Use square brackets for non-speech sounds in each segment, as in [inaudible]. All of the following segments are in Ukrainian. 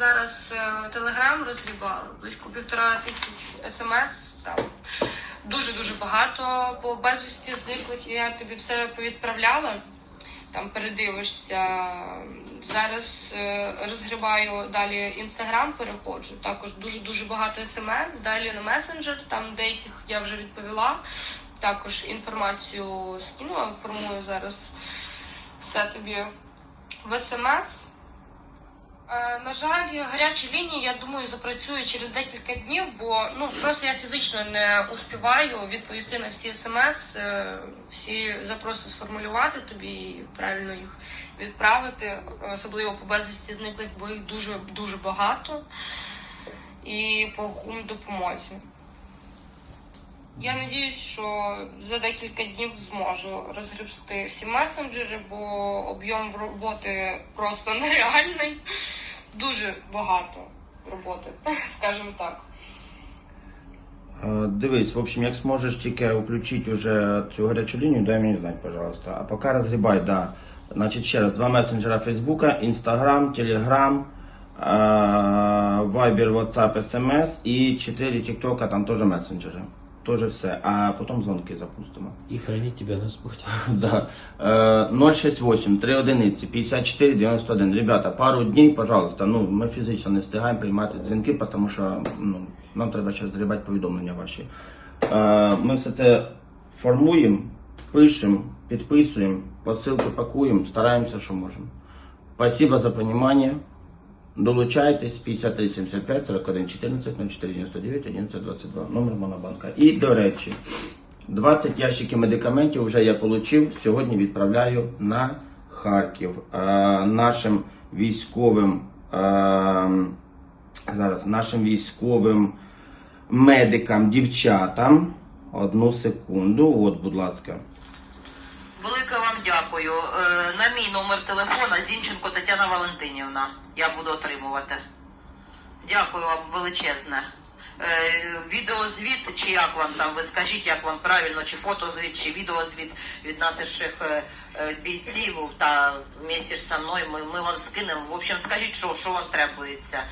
зараз телеграм розгрібали, близько півтора тисяч смс там. Дуже дуже багато по безвісті зниклих. Я тобі все повідправляла. Там передивишся. Зараз е, розгрібаю далі інстаграм, переходжу. Також дуже дуже багато смс. Далі на месенджер, там деяких я вже відповіла. Також інформацію скинула, формую зараз все тобі в смс. Е, На жаль, гарячі лінії, я думаю, запрацюю через декілька днів, бо ну просто я фізично не успіваю відповісти на всі смс, е, всі запроси сформулювати тобі і правильно їх відправити, особливо по безвісті зниклих, бо їх дуже дуже багато. І по допомозі. Я надіюсь, що за декілька днів зможу розгребсти всі месенджери, бо об'єм роботи просто [laughs] нереальний. Дуже багато роботи, [laughs] скажімо так. Е, Дивись, в общем, як зможеш тільки включити уже цю гарячу лінію, дай мені знати, пожалуйста. А поки розгрібай, да. Значить, ще раз, два месенджера Фейсбука, Інстаграм, Телеграм, е, Viber, WhatsApp, SMS і 4 ТикТока, там теж месенджери. Тоже все. А потім дзвонки запустимо. И храни тебя Господь. [laughs] Да. Е, 068 3 одиниці 54 91. Ребята, пару днів, пожалуйста. Ну, ми фізично не встигаємо приймати дзвінки, тому що ну, нам треба ще розгрібати повідомлення ваші. Е, ми все це формуємо, пишемо, підписуємо, посилки пакуємо, стараємося, що можемо. Спасибо за понимание. Долучайтесь 53 75 41 14 04 99 11 22 номер Монобанка. І до речі, 20 ящиків медикаментів вже я отримав. Сьогодні відправляю на Харків е, нашим військовим е, зараз нашим військовим медикам, дівчатам. Одну секунду, от, будь ласка. Велике вам дякую. Е, На мій номер телефона Зінченко Тетяна Валентинівна. Я буду отримувати. Дякую вам величезне. Е, Відеозвіт, чи як вам там, ви скажіть, як вам правильно, чи фотозвіт, чи відеозвіт від наших е, бійців та ж со мною ми, ми вам скинемо. В общем, скажіть, що, що вам требується.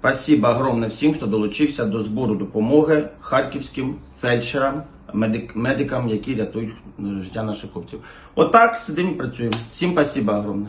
Спасибо огромне всім, хто долучився до збору допомоги харківським фельдшерам, медик, медикам, які рятують життя наших хлопців. Отак сидимо і працюємо. Всім спасибо огромне.